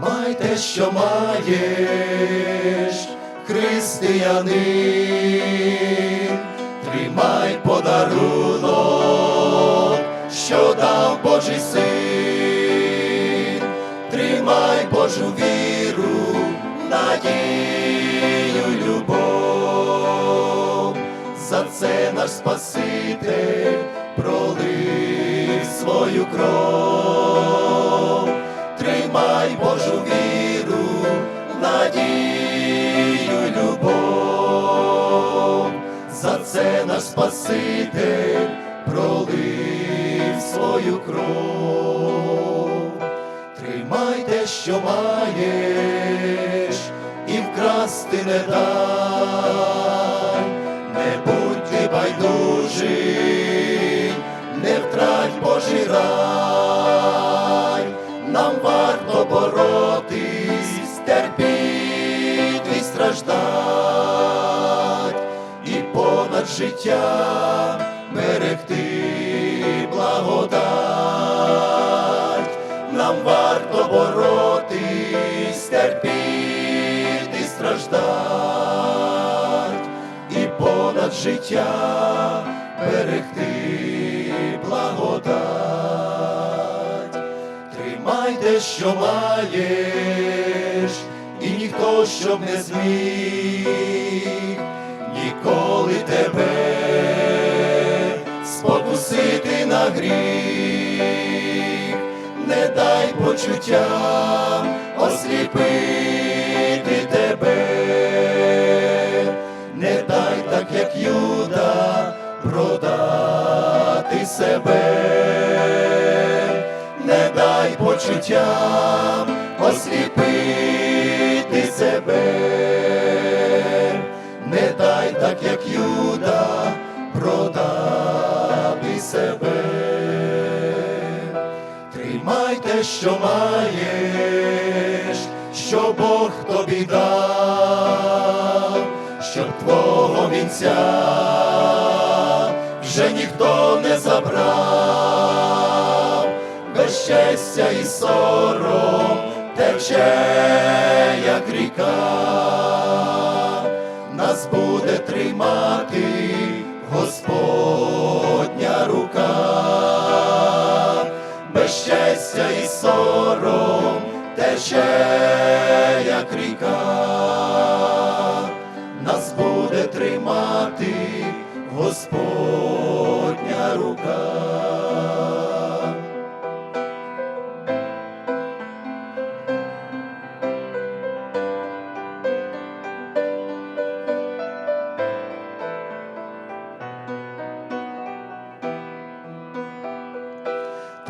Тримай те, що маєш, християнин, тримай подарунок, що дав Божий син, тримай Божу віру, надію, любов, за це наш Спаситель надію, любов, за це наш Спаситель пролив свою кров. Тримай те, що маєш, і вкрасти не дай, не будь ти байдужий, не втрать Божий життя берегти благодать, нам варто боротись, терпіти, страждать, і понад життя берегти благодать. Тримай те, що маєш, і ніхто щоб не зміг спокусити на гріх, не дай почуттям осліпити тебе, не дай так, як Юда, продати себе, не дай почуттям осліпити себе, не дай так, як Юда, продати себе. Тримай те, що маєш, що Бог тобі дав, щоб твого вінця вже ніхто не забрав, безчестя і сором тече, як ріка, нас буде тримати Господня безчестя і сором тече, як ріка, нас буде тримати Господня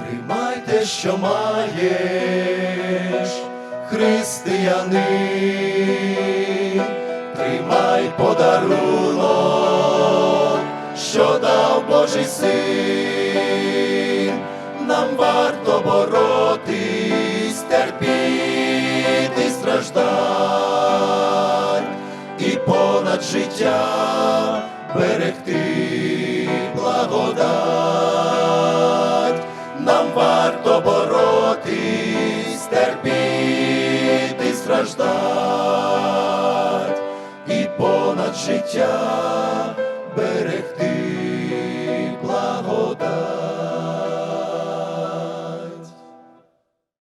Тримай те, що маєш, християнин, тримай подарунок, що дав Божий син, нам варто боротись, терпіти, страждать, і понад життя берегти благодать боротись, і страждать, і понад життя